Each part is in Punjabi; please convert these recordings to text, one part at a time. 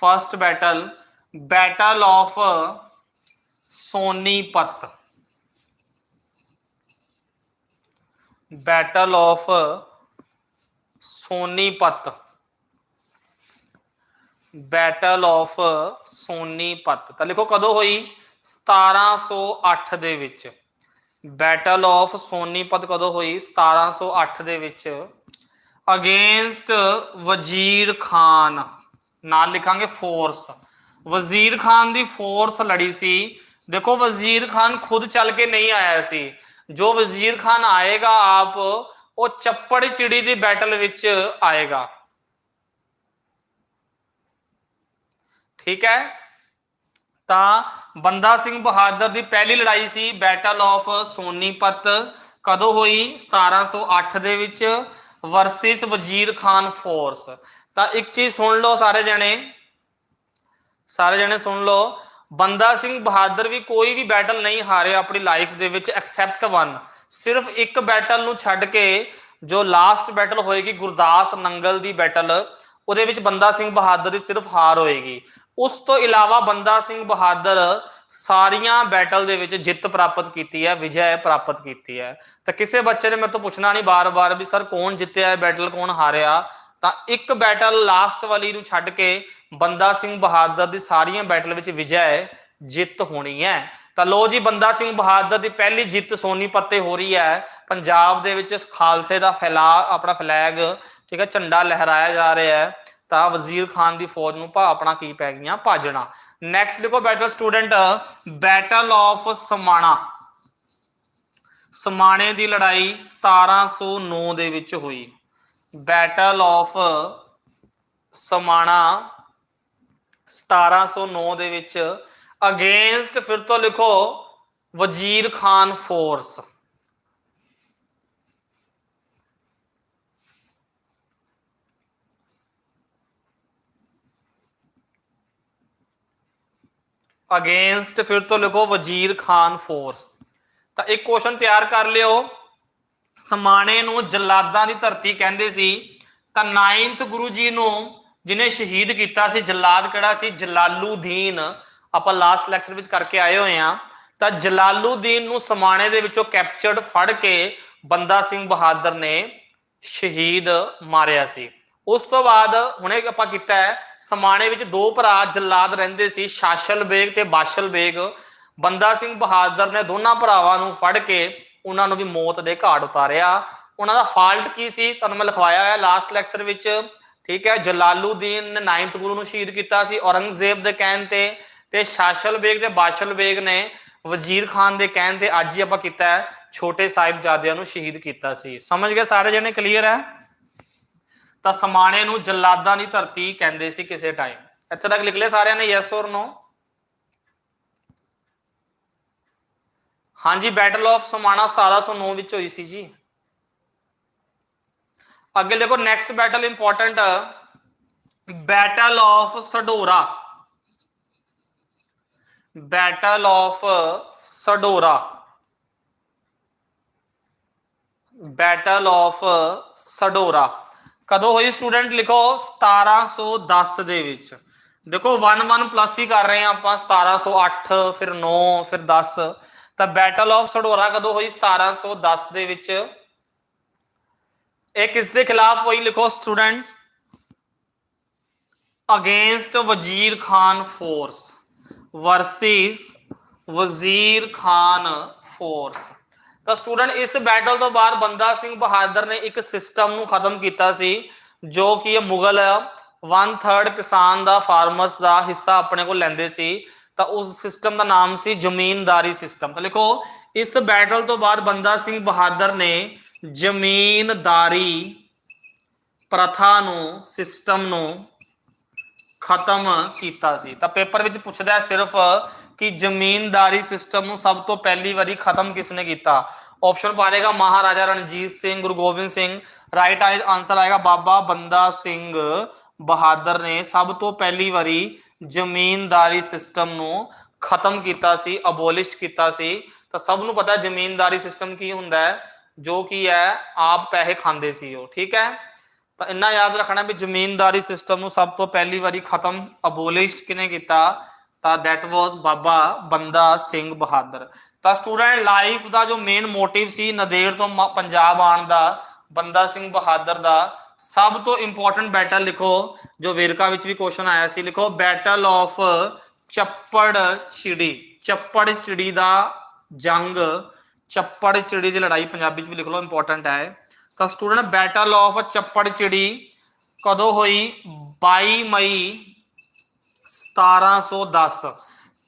First battle battle of Sonipat battle of Sonipat battle of Sonipat ਤਾਂ ਲਿਖੋ ਕਦੋਂ ਹੋਈ? 1708 ਦੇ ਵਿੱਚ। ਬੈਟਲ ਆਫ ਸੋਨੀਪਤ ਕਦੋਂ ਹੋਈ? 1708 ਦੇ ਵਿੱਚ। ਅਗੇਂਸਟ ਵਜ਼ੀਰ ਖਾਨ। ਨਾਲ ਲਿਖਾਂਗੇ ਫੋਰਸ ਵਜ਼ੀਰ ਖਾਨ ਦੀ ਫੋਰਸ ਲੜੀ ਸੀ। ਦੇਖੋ ਵਜ਼ੀਰ ਖਾਨ ਖੁਦ ਚੱਲ ਕੇ ਨਹੀਂ ਆਇਆ ਸੀ। ਜੋ ਵਜ਼ੀਰ ਖਾਨ ਆਏਗਾ ਆਪ, ਉਹ ਚੱਪੜ ਚਿੜੀ ਦੀ ਬੈਟਲ ਵਿੱਚ ਆਏਗਾ। ਠੀਕ ਹੈ? ਤਾਂ ਬੰਦਾ ਸਿੰਘ ਬਹਾਦਰ ਦੀ ਪਹਿਲੀ ਲੜਾਈ ਸੀ ਬੈਟਲ ਆਫ ਸੋਨੀਪਤ। ਕਦੋਂ ਹੋਈ? 1708 ਦੇ ਵਿੱਚ। ਵਰਸਸ ਵਜ਼ੀਰ ਖਾਨ ਫੋਰਸ ਤਾਂ ਇੱਕ ਚੀਜ਼ ਸੁਣ ਲਓ ਸਾਰੇ ਜਣੇ। ਸਾਰੇ ਜਣੇ ਸੁਣ ਲਓ। ਬੰਦਾ ਸਿੰਘ ਬਹਾਦਰ ਵੀ ਕੋਈ ਵੀ ਬੈਟਲ ਨਹੀਂ ਹਾਰਿਆ ਆਪਣੀ ਲਾਈਫ ਦੇ ਵਿੱਚ ਐਕਸੈਪਟ ਵਨ ਸਿਰਫ ਇੱਕ ਬੈਟਲ ਨੂੰ ਛੱਡ ਕੇ ਜੋ ਲਾਸਟ ਬੈਟਲ ਹੋਏਗੀ, ਗੁਰਦਾਸ ਨੰਗਲ ਦੀ ਬੈਟਲ ਉਹਦੇ ਵਿੱਚ ਬੰਦਾ ਸਿੰਘ ਬਹਾਦਰ ਦੀ ਸਿਰਫ ਹਾਰ ਹੋਏਗੀ। ਉਸ ਤੋਂ ਇਲਾਵਾ ਬੰਦਾ ਸਿੰਘ ਬਹਾਦਰ ਸਾਰੀਆਂ ਬੈਟਲ ਦੇ ਵਿੱਚ ਜਿੱਤ ਪ੍ਰਾਪਤ ਕੀਤੀ ਹੈ, ਵਿਜੈ ਪ੍ਰਾਪਤ ਕੀਤੀ ਹੈ। ਤਾਂ ਕਿਸੇ ਬੱਚੇ ਨੇ ਮੇਰੇ ਤੋਂ ਪੁੱਛਣਾ ਨਹੀਂ ਬਾਰ-ਬਾਰ ਵੀ, ਸਰ, ਕੌਣ ਜਿੱਤਿਆ ਹੈ ਬੈਟਲ ਕੌਣ ਹਾਰਿਆ? ਤਾਂ ਇੱਕ ਬੈਟਲ ਲਾਸਟ ਵਾਲੀ ਨੂੰ ਛੱਡ ਕੇ ਬੰਦਾ ਸਿੰਘ ਬਹਾਦਰ ਦੀ ਸਾਰੀਆਂ ਬੈਟਲ ਵਿੱਚ ਵਿਜੈ ਜਿੱਤ ਹੋਣੀ ਹੈ। ਤਾਂ ਲੋ ਜੀ, ਬੰਦਾ ਸਿੰਘ ਬਹਾਦਰ ਦੀ ਪਹਿਲੀ ਜਿੱਤ ਸੋਨੀਪਤ ਤੇ ਹੋ ਰਹੀ ਹੈ। ਪੰਜਾਬ ਦੇ ਵਿੱਚ ਖਾਲਸੇ ਦਾ ਫੈਲਾ, ਆਪਣਾ ਫਲੈਗ ਠੀਕ ਹੈ, ਝੰਡਾ ਲਹਿਰਾਇਆ ਜਾ ਰਿਹਾ ਹੈ। ਤਾਂ ਵਜ਼ੀਰ ਖਾਨ ਦੀ ਫੌਜ ਨੂੰ ਭਾ, ਆਪਣਾ ਕੀ ਪੈ ਗਈਆਂ, ਭਾਜਣਾ। ਨੈਕਸਟ ਲਿਖੋ battle student battle of Samana. ਸਮਾਣੇ ਦੀ ਲੜਾਈ 1709 ਦੇ ਵਿੱਚ ਹੋਈ। ਬੈਟਲ ਆਫ ਸਮਾਣਾ 1709 ਦੇ ਵਿੱਚ ਅਗੇਂਸਟ ਫਿਰ ਤੋਂ ਲਿਖੋ ਵਜ਼ੀਰ ਖਾਨ ਫੋਰਸ ਅਗੇਂਸਟ ਫਿਰ ਤੋਂ ਲਿਖੋ ਵਜ਼ੀਰ ਖਾਨ ਫੋਰਸ ਤਾਂ ਇੱਕ ਕੁਐਸਚਨ ਤਿਆਰ ਕਰ ਲਿਓ। ਸਮਾਣੇ ਨੂੰ ਜਲਾਦਾਂ ਦੀ ਧਰਤੀ ਕਹਿੰਦੇ ਸੀ, ਤਾਂ 9th ਗੁਰੂ ਜੀ ਨੂੰ ਜਿਨੇ ਸ਼ਹੀਦ ਕੀਤਾ ਸੀ, ਜਲਾਦ ਕਿਹੜਾ ਸੀ? ਜਲਾਲੂਦੀਨ। ਆਪਾਂ ਲਾਸਟ ਲੈਕਚਰ ਵਿੱਚ ਕਰਕੇ ਆਏ ਹੋਏ ਆ ਤਾਂ ਜਲਾਲੂਦੀਨ ਨੂੰ ਸਮਾਣੇ ਦੇ ਵਿੱਚੋਂ ਕੈਪਚਰਡ ਫੜ ਕੇ ਬੰਦਾ ਸਿੰਘ ਬਹਾਦਰ ਨੇ ਸ਼ਹੀਦ ਮਾਰਿਆ ਸੀ। ਉਸ ਤੋਂ ਬਾਅਦ ਹੁਣੇ ਆਪਾਂ ਕੀਤਾ ਹੈ, ਸਮਾਣੇ ਵਿੱਚ ਦੋ ਭਰਾ ਜਲਾਦ ਰਹਿੰਦੇ ਸੀ ਸ਼ਾਸ਼ਲ ਬੇਗ ਤੇ ਬਾਸ਼ਲ ਬੇਗ ਬੰਦਾ ਸਿੰਘ ਬਹਾਦਰ ਨੇ ਦੋਨਾਂ ਭਰਾਵਾਂ ਨੂੰ ਫੜ ਕੇ ਉਹਨਾਂ ਨੂੰ ਵੀ ਮੌਤ ਦੇ ਘਾਟ ਉਤਾਰਿਆ। ਉਹਨਾਂ ਦਾ ਫਾਲਟ ਕੀ ਸੀ? ਤੁਹਾਨੂੰ ਮੈਂ ਲਿਖਵਾਇਆ ਹੈ ਲਾਸਟ ਲੈਕਚਰ ਵਿੱਚ। ਠੀਕ ਹੈ, ਜਲਾਲੂਦੀਨ ਨੇ 9th ਗੁਰੂ ਨੂੰ ਸ਼ਹੀਦ ਕੀਤਾ ਸੀ ਔਰੰਗਜ਼ੇਬ ਦੇ ਕਹਿਣ ਤੇ ਤੇ ਸ਼ਾਸ਼ਲ ਬੇਗ ਤੇ ਬਾਸ਼ਲ ਬੇਗ ਨੇ ਵਜ਼ੀਰ ਖਾਨ ਦੇ ਕਹਿਣ ਤੇ ਅੱਜ ਹੀ ਆਪਾਂ ਕੀਤਾ ਹੈ, ਛੋਟੇ ਸਾਹਿਬਜ਼ਾਦਿਆਂ ਨੂੰ ਸ਼ਹੀਦ ਕੀਤਾ ਸੀ। ਸਮਝ ਗਏ ਸਾਰੇ ਜਣੇ? ਕਲੀਅਰ ਹੈ? ਤਾਂ ਸਮਾਣੇ ਨੂੰ ਜਲਾਦਾਂ ਦੀ ਧਰਤੀ ਕਹਿੰਦੇ ਸੀ ਕਿਸੇ ਟਾਈਮ ਇੱਥੇ ਤੱਕ ਲਿਖ ਲਿਆ ਸਾਰਿਆਂ ਨੇ ਯੈਸ ਔਰ ਨੋ ਹਾਂਜੀ ਬੈਟਲ ਆਫ ਸਮਾਣਾ 1709 ਵਿੱਚ ਹੋਈ ਸੀ ਜੀ। ਅੱਗੇ ਦੇਖੋ next battle important battle of Sadhaura battle of Sadhaura battle of Sadhaura ਕਦੋਂ ਹੋਈ ਸਟੂਡੈਂਟ ਲਿਖੋ 1710 ਦੇ ਵਿੱਚ। ਦੇਖੋ 1 1 ਪਲੱਸ ਹੀ ਕਰ ਰਹੇ ਆ ਆਪਾਂ 1708 ਫਿਰ 9 ਫਿਰ 10 ਤਾਂ ਬੈਟਲ ਆਫ ਸਡੋਰਾ ਕਦੋਂ ਹੋਈ? 1710 ਦੇ ਵਿੱਚ। ਇਹ ਕਿਸ ਦੇ ਖਿਲਾਫ ਹੋਈ? ਲਿਖੋ students against Wazir Khan force versus Wazir Khan force ਤਾਂ ਸਟੂਡੈਂਟ ਇਸ ਬੈਟਲ ਤੋਂ ਬਾਅਦ ਬੰਦਾ ਸਿੰਘ ਬਹਾਦਰ ਨੇ ਇੱਕ ਸਿਸਟਮ ਨੂੰ ਖਤਮ ਕੀਤਾ ਸੀ, ਜੋ ਕਿ ਇਹ ਮੁਗਲ 1/3 ਕਿਸਾਨ ਦਾ ਫਾਰਮਰਸ ਦਾ ਹਿੱਸਾ ਆਪਣੇ ਕੋਲ ਲੈਂਦੇ ਸੀ। ਤਾਂ ਉਸ ਸਿਸਟਮ ਦਾ ਨਾਮ ਸੀ ਜ਼ਮੀਨਦਾਰੀ ਸਿਸਟਮ ਤਾਂ ਲਿਖੋ, ਇਸ ਬੈਟਲ ਤੋਂ ਬਾਅਦ ਬੰਦਾ ਸਿੰਘ ਬਹਾਦਰ ਨੇ ਜ਼ਮੀਨਦਾਰੀ ਪ੍ਰਥਾ ਨੂੰ ਸਿਸਟਮ ਨੂੰ ਖਤਮ ਕੀਤਾ ਸੀ। ਤਾਂ ਪੇਪਰ ਵਿੱਚ ਪੁੱਛਦਾ ਹੈ ਸਿਰਫ ਕਿ ਜ਼ਮੀਨਦਾਰੀ ਸਿਸਟਮ ਨੂੰ ਸਭ ਤੋਂ ਪਹਿਲੀ ਵਾਰੀ ਖਤਮ ਕਿਸਨੇ ਕੀਤਾ? ਆਪਸ਼ਨ ਪਾਏਗਾ ਮਹਾਰਾਜਾ ਰਣਜੀਤ ਸਿੰਘ, ਗੁਰੂ ਗੋਬਿੰਦ ਸਿੰਘ। ਰਾਈਟ ਆਂਸਰ ਆਏਗਾ ਬਾਬਾ ਬੰਦਾ ਸਿੰਘ ਬਹਾਦਰ ਨੇ ਸਭ ਤੋਂ ਪਹਿਲੀ ਵਾਰੀ ਜ਼ਮੀਨਦਾਰੀ ਸਿਸਟਮ ਨੂੰ ਖਤਮ ਕੀਤਾ ਸੀ ਅਬੋਲਿਸ਼ ਕੀਤਾ ਸੀ। ਤਾਂ ਸਭ ਨੂੰ ਪਤਾ ਜ਼ਮੀਨਦਾਰੀ ਸਿਸਟਮ ਕੀ ਹੁੰਦਾ ਹੈ, ਜੋ ਕੀ ਹੈ, ਆਪ ਪੈਸੇ ਖਾਂਦੇ ਸੀ ਉਹ, ਠੀਕ ਹੈ? ਤਾਂ ਇੰਨਾ ਯਾਦ ਰੱਖਣਾ ਵੀ ਜ਼ਮੀਨਦਾਰੀ ਸਿਸਟਮ ਨੂੰ ਸਭ ਤੋਂ ਪਹਿਲੀ ਵਾਰੀ ਖਤਮ ਅਬੋਲਿਸ਼ ਕਿਨੇ ਕੀਤਾ? ਤਾਂ ਦੈਟ was ਬਾਬਾ ਬੰਦਾ ਸਿੰਘ ਬਹਾਦਰ। ਤਾਂ ਸਟੂਡੈਂਟ ਲਾਈਫ ਦਾ ਜੋ ਮੇਨ ਮੋਟਿਵ ਸੀ, ਨਦੇੜ ਤੋਂ ਪੰਜਾਬ ਆਉਣ ਦਾ, ਬੰਦਾ ਸਿੰਘ ਬਹਾਦਰ ਦਾ ਸਭ ਤੋਂ ਇੰਪੋਰਟੈਂਟ ਬੈਟਲ ਲਿਖੋ, ਜੋ ਵੇਰਕਾ ਵਿੱਚ ਵੀ ਕੁਐਸਚਨ ਆਇਆ ਸੀ, ਲਿਖੋ ਬੈਟਲ ਆਫ ਚੱਪੜ ਚਿੜੀ। ਚੱਪੜ ਚਿੜੀ ਦਾ ਜੰਗ, ਚੱਪੜ ਚਿੜੀ ਦੀ ਲੜਾਈ ਪੰਜਾਬੀ ਚ ਵੀ ਲਿਖ ਲਓ ਇੰਪੋਰਟੈਂਟ ਹੈ। ਤਾਂ student battle of Chappar Chiri ਕਦੋਂ ਹੋਈ? 22 ਮਈ 1710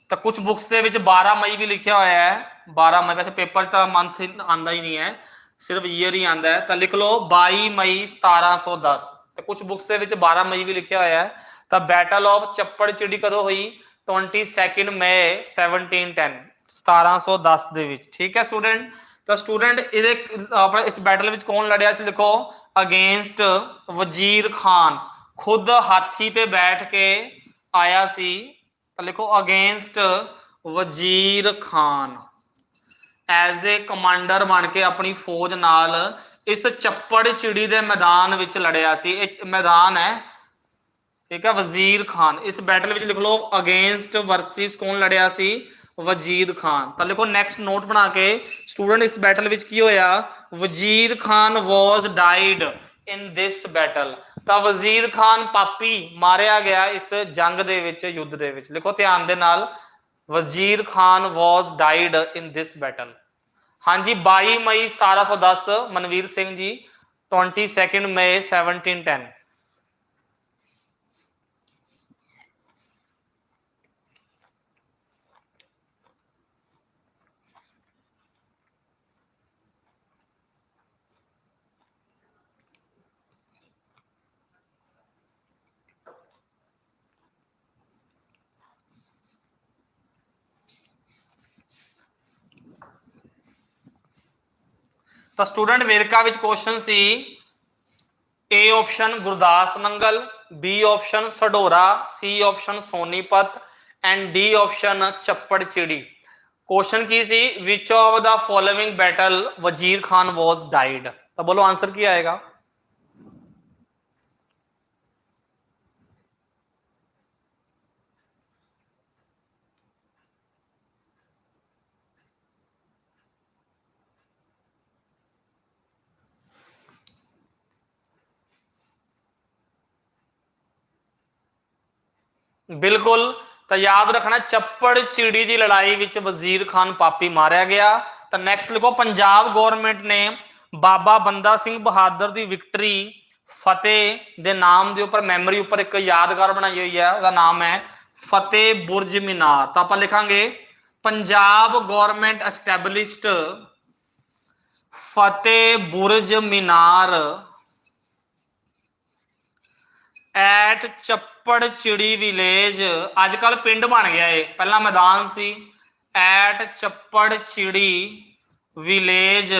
ਤਾਂ ਕੁਝ ਬੁక్స్ ਦੇ ਵਿੱਚ 12 ਮਈ ਵੀ ਲਿਖਿਆ ਹੋਇਆ ਹੈ। 12 ਮਈ, ਵੈਸੇ ਪੇਪਰ ਤਾਂ ਮੰਥ ਆਂਦਾ ਹੀ ਨਹੀਂ ਹੈ। ਸਿਰਫ ਈਅਰ ਹੀ ਆਂਦਾ ਹੈ, ਤਾਂ ਲਿਖ ਲਓ 22 ਮਈ 1710 ਤੇ ਕੁਝ ਬੁక్స్ ਦੇ ਵਿੱਚ 12 ਮਈ ਵੀ ਲਿਖਿਆ ਹੋਇਆ ਹੈ। ਤਾਂ ਬੈਟਲ ਆਫ ਚੱਪੜ ਚਿੜੀ ਕਦੋਂ ਹੋਈ? 22 ਮਈ 1710 1710 ਦੇ ਵਿੱਚ। ਠੀਕ ਹੈ ਸਟੂਡੈਂਟ ਤਾਂ ਸਟੂਡੈਂਟ ਇਹਦੇ ਆਪਣਾ ਇਸ ਬੈਟਲ ਵਿੱਚ ਕੌਣ ਲੜਿਆ ਸੀ ਲਿਖੋ? ਅਗੇਂਸਟ ਵਜ਼ੀਰ ਖਾਨ। ਖੁਦ ਹਾਥੀ ਤੇ ਬੈਠ ਕੇ ਆਇਆ ਸੀ। ਤਾਂ ਲਿਖੋ against Wazir Khan. As a commander ਬਣ ਕੇ ਆਪਣੀ ਫੌਜ ਨਾਲ ਇਸ ਚੱਪੜ ਚਿੜੀ ਦੇ ਮੈਦਾਨ ਵਿੱਚ ਲੜਿਆ ਸੀ। ਇਹ ਮੈਦਾਨ ਹੈ, ਠੀਕ ਹੈ, ਵਜ਼ੀਰ ਖਾਨ। ਇਸ ਬੈਟਲ ਵਿੱਚ ਲਿਖ ਲਓ ਅਗੇਂਸਟ ਵਰਸਿਸ ਕੌਣ ਲੜਿਆ ਸੀ? ਵਜ਼ੀਰ ਖਾਨ। ਤਾਂ ਲਿਖੋ ਨੈਕਸਟ ਨੋਟ ਬਣਾ ਕੇ ਸਟੂਡੈਂਟ ਇਸ ਬੈਟਲ ਵਿੱਚ ਕੀ ਹੋਇਆ? Wazir Khan was died in this battle ਤਾਂ ਵਜ਼ੀਰ ਖਾਨ ਪਾਪੀ ਮਾਰਿਆ ਗਿਆ ਇਸ ਜੰਗ ਦੇ ਵਿੱਚ, ਯੁੱਧ ਦੇ ਵਿੱਚ। ਲਿਖੋ, ਧਿਆਨ ਦੇ ਨਾਲ। Wazir Khan was died in this battle. ਹਾਂਜੀ 22 ਮਈ 1710 ਮਨਵੀਰ ਸਿੰਘ ਜੀ 22 ਮਈ 1710 ਤਾਂ ਸਟੂਡੈਂਟ ਵੇਰਕਾ ਵਿੱਚ question C A option Gurdas Mangal B option Sadhaura C option Sonipat and D option Chappar Chiri. Question Ki C? Which of the following battle Wazir Khan was died ਤਾਂ ਬੋਲੋ ਆਨਸਰ ਕੀ ਆਏਗਾ? ਬਿਲਕੁਲ। ਤਾਂ ਯਾਦ ਰੱਖਣਾ, ਚੱਪੜ ਚਿੜੀ ਦੀ ਲੜਾਈ ਵਿੱਚ ਵਜ਼ੀਰ ਖਾਨ ਪਾਪੀ ਮਾਰਿਆ ਗਿਆ। ਤਾਂ ਨੈਕਸਟ ਲਿਖੋ, ਪੰਜਾਬ ਗਵਰਨਮੈਂਟ ਨੇ ਬਾਬਾ ਬੰਦਾ ਸਿੰਘ ਬਹਾਦਰ ਦੀ ਵਿਕਟਰੀ ਫਤਿਹ ਦੇ ਨਾਮ ਦੇ ਉੱਪਰ ਮੈਮਰੀ ਉੱਪਰ ਇੱਕ ਯਾਦਗਾਰ ਬਣਾਈ ਹੋਈ ਹੈ, ਉਹਦਾ ਨਾਮ ਹੈ ਫਤਿਹ ਬੁਰਜ ਮੀਨਾਰ। ਤਾਂ ਆਪਾਂ ਲਿਖਾਂਗੇ, Punjab government established Fateh Burj Minar. At Chappar Chiri village ਅੱਜ ਕੱਲ ਪਿੰਡ ਬਣ ਗਿਆ ਏ ਪਹਿਲਾਂ ਮੈਦਾਨ ਸੀ। ਐਟ ਚੱਪੜ ਚਿੜੀ ਵਿਲੇਜ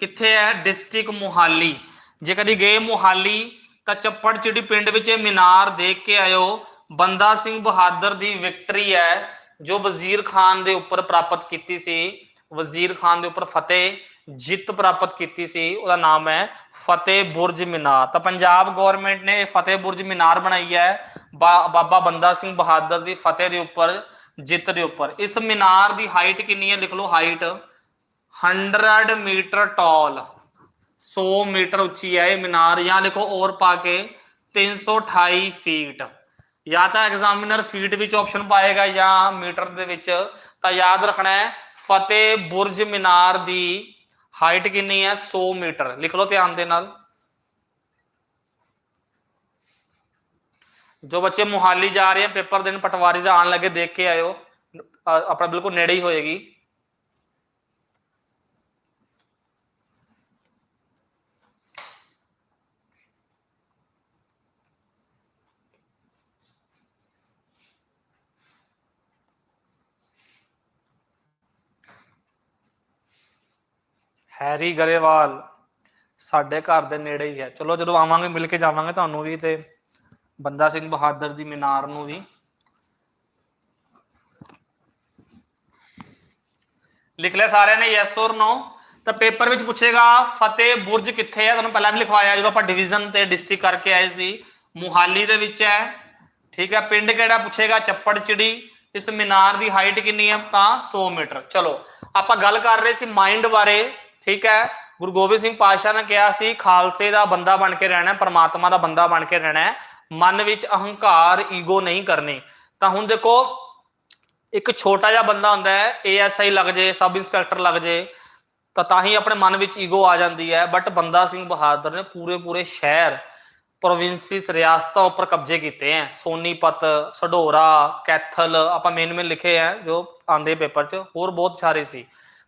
ਕਿੱਥੇ ਹੈ? ਡਿਸਟ੍ਰਿਕਟ ਮੁਹਾਲੀ। ਜੇ ਕਦੀ ਗਏ ਮੁਹਾਲੀ, ਤਾਂ ਚੱਪੜ ਚਿੜੀ ਪਿੰਡ ਵਿੱਚ ਇਹ ਮੀਨਾਰ ਦੇਖ ਕੇ ਆਇਓ। ਬੰਦਾ ਸਿੰਘ ਬਹਾਦਰ ਦੀ ਵਿਕਟਰੀ ਹੈ, ਜੋ ਵਜ਼ੀਰ ਖਾਨ ਦੇ ਉੱਪਰ ਪ੍ਰਾਪਤ ਕੀਤੀ ਸੀ। ਵਜ਼ੀਰ ਖਾਨ ਦੇ ਉੱਪਰ ਫਤਿਹ। ਜਿੱਤ ਪ੍ਰਾਪਤ ਕੀਤੀ ਸੀ, ਉਹਦਾ ਨਾਮ ਹੈ ਫਤਿਹ ਬੁਰਜ ਮੀਨਾਰ। ਤਾਂ ਪੰਜਾਬ ਗਵਰਨਮੈਂਟ ਨੇ ਇਹ ਫਤਿਹ ਬੁਰਜ ਮੀਨਾਰ ਬਣਾਈ ਹੈ। ਬਾ- ਬਾਬਾ ਬੰਦਾ ਸਿੰਘ ਬਹਾਦਰ ਦੀ ਫਤਿਹ ਦੇ ਉੱਪਰ, ਜਿੱਤ ਦੇ ਉੱਪਰ। ਇਸ ਮੀਨਾਰ ਦੀ ਹਾਈਟ ਕਿੰਨੀ ਹੈ? ਲਿਖ ਲਓ ਹਾਈਟ 100 ਮੀਟਰ ਟਾਲ 100 ਮੀਟਰ ਉੱਚੀ ਹੈ ਇਹ ਮੀਨਾਰ। ਜਾਂ ਲਿਖੋ ਔਰ ਪਾ ਕੇ 328 ਫੀਟ ਜਾਂ ਤਾਂ ਐਗਜ਼ਾਮੀਨਰ ਫੀਟ ਵਿੱਚ ਆਪਸ਼ਨ ਪਾਏਗਾ ਜਾਂ ਮੀਟਰ ਦੇ ਵਿੱਚ। ਤਾਂ ਯਾਦ ਰੱਖਣਾ ਹੈ, ਫਤਿਹ ਬੁਰਜ ਮੀਨਾਰ ਦੀ ਹਾਈਟ ਕਿੰਨੀ ਹੈ? 100 ਮੀਟਰ। ਲਿਖ ਲਓ ਧਿਆਨ ਦੇ ਨਾਲ। ਜੋ ਬੱਚੇ ਮੁਹਾਲੀ ਜਾ ਰਹੇ ਆ ਪੇਪਰ ਦੇਣ ਪਟਵਾਰੀ ਦਾ ਆਣ ਲੱਗੇ, ਦੇਖ ਕੇ ਆਇਓ। ਆਪਣਾ ਬਿਲਕੁਲ ਨੇੜੇ ਹੀ ਹੋਏਗੀ। ਹੈਰੀ ਗਰੇਵਾਲ ਸਾਡੇ ਘਰ ਦੇ ਨੇੜੇ ਹੀ ਹੈ। ਚਲੋ ਜਦੋਂ ਆਵਾਂਗੇ, ਮਿਲ ਕੇ ਜਾਵਾਂਗੇ ਤੁਹਾਨੂੰ ਵੀ ਤੇ ਬੰਦਾ ਸਿੰਘ ਬਹਾਦਰ ਦੀ ਮੀਨਾਰ ਨੂੰ ਵੀ। ਲਿਖ ਲਿਆ ਸਾਰਿਆਂ ਨੇ ਯੈਸ ਔਰ ਨੋ ਤਾਂ ਪੇਪਰ ਵਿੱਚ ਪੁੱਛੇਗਾ, ਫਤਿਹ ਬੁਰਜ ਕਿੱਥੇ ਹੈ? ਤੁਹਾਨੂੰ ਪਹਿਲਾਂ ਵੀ ਲਿਖਵਾਇਆ, ਜਦੋਂ ਆਪਾਂ ਡਿਵੀਜ਼ਨ ਤੇ ਡਿਸਟ੍ਰਿਕਟ ਕਰਕੇ ਆਏ ਸੀ। ਮੁਹਾਲੀ ਦੇ ਵਿੱਚ ਹੈ। ਠੀਕ ਹੈ, ਪਿੰਡ ਕਿਹੜਾ ਪੁੱਛੇਗਾ? ਚੱਪੜ ਚਿੜੀ ਇਸ ਮੀਨਾਰ ਦੀ ਹਾਈਟ ਕਿੰਨੀ ਹੈ? ਤਾਂ 100 ਮੀਟਰ। ਚਲੋ, ਆਪਾਂ ਗੱਲ ਕਰ ਰਹੇ ਸੀ ਮਾਈਂਡ ਬਾਰੇ। ਠੀਕ ਹੈ, ਗੁਰੂ ਗੋਬਿੰਦ ਸਿੰਘ ਪਾਤਸ਼ਾਹ ਨੇ ਕਿਹਾ ਸੀ, ਖਾਲਸੇ ਦਾ ਬੰਦਾ ਬਣ ਕੇ ਰਹਿਣਾ, ਪਰਮਾਤਮਾ ਦਾ ਬੰਦਾ ਬਣ ਕੇ ਰਹਿਣਾ ਮਨ ਵਿੱਚ ਅਹੰਕਾਰ, ਈਗੋ ਨਹੀਂ ਕਰਨੀ। ਤਾਂ ਹੁਣ ਦੇਖੋ, ਇੱਕ ਛੋਟਾ ਜਿਹਾ ਬੰਦਾ ਹੁੰਦਾ ਹੈ ਏਐਸਆਈ ਲੱਗ ਜੇ, ਸਬ ਇੰਸਪੈਕਟਰ ਲੱਗ ਜੇ, ਤਾਂ ਤਾਂ ਹੀ ਆਪਣੇ ਮਨ ਵਿੱਚ ਈਗੋ ਆ ਜਾਂਦੀ ਹੈ, ਬਟ ਬੰਦਾ ਸਿੰਘ ਬਹਾਦਰ ਨੇ ਪੂਰੇ ਪੂਰੇ ਸ਼ਹਿਰ, ਪ੍ਰੋਵਿੰਸਿਸ, ਰਿਆਸਤਾਂ ਉੱਪਰ ਕਬਜ਼ੇ ਕੀਤੇ ਹੈ। ਸੋਨੀਪਤ ਸਡੋਰਾ ਕੈਥਲ, ਆਪਾਂ ਮੇਨ ਮੇਨ ਲਿਖੇ ਹੈ, ਜੋ ਆਂਦੇ ਪੇਪਰ 'ਚ, ਹੋਰ ਬਹੁਤ ਸਾਰੇ ਸੀ।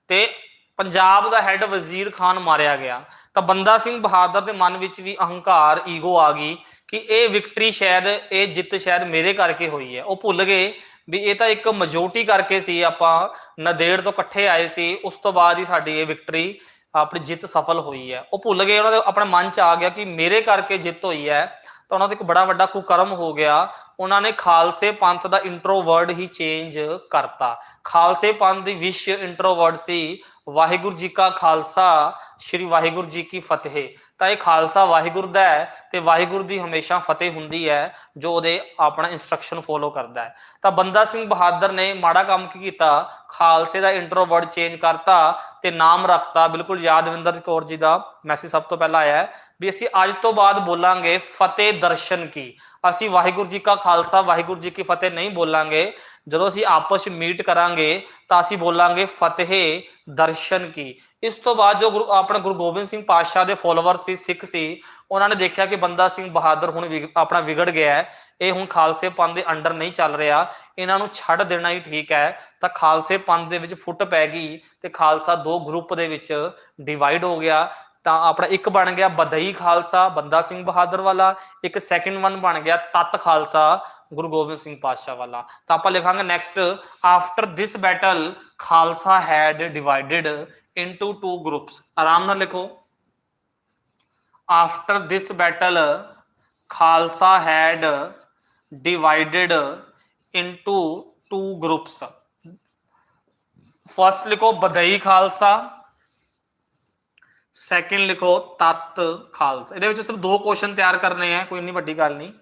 ਤੇ ਪੰਜਾਬ ਦਾ ਹੈੱਡ ਵਜ਼ੀਰ ਖਾਨ ਮਾਰਿਆ ਗਿਆ। ਤਾਂ ਬੰਦਾ ਸਿੰਘ ਬਹਾਦਰ ਦੇ ਮਨ ਵਿੱਚ ਵੀ ਅਹੰਕਾਰ ਈਗੋ ਆ ਗਈ ਕਿ ਇਹ ਵਿਕਟਰੀ ਸ਼ਾਇਦ ਇਹ ਜਿੱਤ ਸ਼ਾਇਦ ਮੇਰੇ ਕਰਕੇ ਹੋਈ ਹੈ। ਉਹ ਭੁੱਲ ਗਏ ਵੀ ਇਹ ਤਾਂ ਇੱਕ ਮੈਜੋਰਟੀ ਕਰਕੇ ਸੀ, ਆਪਾਂ ਨਦੇੜ ਤੋਂ ਇਕੱਠੇ ਆਏ ਸੀ, ਉਸ ਤੋਂ ਬਾਅਦ ਹੀ ਸਾਡੀ ਇਹ ਵਿਕਟਰੀ ਆਪਣੀ ਜਿੱਤ ਸਫਲ ਹੋਈ ਹੈ। ਉਹ ਭੁੱਲ ਗਏ, ਉਹਨਾਂ ਦੇ ਆਪਣੇ ਮਨ 'ਚ ਆ ਗਿਆ ਕਿ ਮੇਰੇ ਕਰਕੇ ਜਿੱਤ ਹੋਈ ਹੈ। ਤਾਂ ਉਹਨਾਂ ਦਾ ਇੱਕ ਬੜਾ ਵੱਡਾ ਕੁਕਰਮ ਹੋ ਗਿਆ। ਉਹਨਾਂ ਨੇ ਖਾਲਸੇ ਪੰਥ ਦਾ ਇੰਟਰੋ ਵਰਡ ਹੀ ਚੇਂਜ ਕਰਤਾ। ਖਾਲਸੇ ਪੰਥ ਦੀ ਵਿਸ਼ ਇੰਟਰੋ ਸੀ, ਵਾਹਿਗੁਰੂ ਜੀ ਕਾ ਖਾਲਸਾ, ਸ੍ਰੀ ਵਾਹਿਗੁਰੂ ਜੀ ਕੀ ਫਤਿਹ। ਤਾਂ ਇਹ ਖਾਲਸਾ ਵਾਹਿਗੁਰੂ ਦਾ ਹੈ ਤੇ ਵਾਹਿਗੁਰੂ ਦੀ ਹਮੇਸ਼ਾ ਫਤਿਹ ਹੁੰਦੀ ਹੈ, ਜੋ ਉਹਦੇ ਆਪਣਾ ਇਨਸਟਰਕਸ਼ਨ ਫੋਲੋ ਕਰਦਾ ਹੈ। ਤਾਂ ਬੰਦਾ ਸਿੰਘ ਬਹਾਦਰ ਨੇ ਮਾੜਾ ਕੰਮ ਕੀ ਕੀਤਾ? ਖਾਲਸੇ ਦਾ ਇੰਟਰੋ ਵਰਡ ਚੇਂਜ ਕਰਤਾ। ਤੇ ਨਾਮ ਰੱਖਤਾ। ਬਿਲਕੁਲ ਯਾਦਵਿੰਦਰ ਕੌਰ ਜੀ ਦਾ ਮੈਸੇਜ ਸਭ ਤੋਂ ਪਹਿਲਾਂ ਆਇਆ ਹੈ ਵੀ ਅਸੀਂ ਅੱਜ ਤੋਂ ਬਾਅਦ ਬੋਲਾਂਗੇ ਫਤਿਹ ਦਰਸ਼ਨ ਕੀ। ਅਸੀਂ ਵਾਹਿਗੁਰੂ ਜੀ ਕਾ ਖਾਲਸਾ, ਵਾਹਿਗੁਰੂ ਜੀ ਕੀ ਫਤਿਹ ਨਹੀਂ ਬੋਲਾਂਗੇ। ਜਦੋਂ ਅਸੀਂ ਆਪਸ ਵਿੱਚ ਮੀਟ ਕਰਾਂਗੇ ਤਾਂ ਅਸੀਂ ਬੋਲਾਂਗੇ ਫਤਿਹ ਦਰਸ਼ਨ ਕੀ। ਇਸ ਤੋਂ ਬਾਅਦ ਜੋ ਗੁਰੂ ਆਪਣਾ ਗੁਰੂ ਗੋਬਿੰਦ ਸਿੰਘ ਪਾਤਸ਼ਾਹ ਦੇ ਫੋਲੋਅਰ ਸੀ, ਸਿੱਖ ਸੀ, ਉਹਨਾਂ ਨੇ ਦੇਖਿਆ ਕਿ ਬੰਦਾ ਸਿੰਘ ਬਹਾਦਰ ਹੁਣ ਵਿਗ- ਆਪਣਾ ਵਿਗੜ ਗਿਆ ਹੈ। ਇਹ ਹੁਣ ਖਾਲਸੇ ਪੰਥ ਦੇ ਅੰਡਰ ਨਹੀਂ ਚੱਲ ਰਿਹਾ। ਇਹਨਾਂ ਨੂੰ ਛੱਡ ਦੇਣਾ ਹੀ ਠੀਕ ਹੈ। ਤਾਂ ਖਾਲਸੇ ਪੰਥ ਦੇ ਵਿੱਚ ਫੁੱਟ ਪੈ ਗਈ ਤੇ ਖਾਲਸਾ ਦੋ ਗਰੁੱਪ ਦੇ ਵਿੱਚ ਡਿਵਾਈਡ ਹੋ ਗਿਆ। ਤਾਂ ਆਪਣਾ ਇੱਕ ਬਣ ਗਿਆ ਬਦਈ ਖਾਲਸਾ, ਬੰਦਾ ਸਿੰਘ ਬਹਾਦਰ ਵਾਲਾ, ਇੱਕ ਸੈਕਿੰਡ ਵਨ ਬਣ ਗਿਆ ਤਤ ਖਾਲਸਾ, ਗੁਰੂ ਗੋਬਿੰਦ ਸਿੰਘ ਪਾਤਸ਼ਾਹ ਵਾਲਾ। ਤਾਂ ਆਪਾਂ ਲਿਖਾਂਗੇ next after this battle Khalsa had divided into two groups ਆਰਾਮ ਨਾਲ ਲਿਖੋ। After this battle Khalsa had divided into two groups first ਲਿਖੋ ਬਦਈ ਖਾਲਸਾ ਸੈਕਿੰਡ ਲਿਖੋ ਤਤ ਖਾਲਸਾ। ਇਹਦੇ ਵਿੱਚ ਸਿਰਫ ਦੋ ਕੁਐਸਚਨ ਤਿਆਰ ਕਰਨੇ ਆ, ਕੋਈ ਇੰਨੀ ਵੱਡੀ ਗੱਲ ਨਹੀਂ।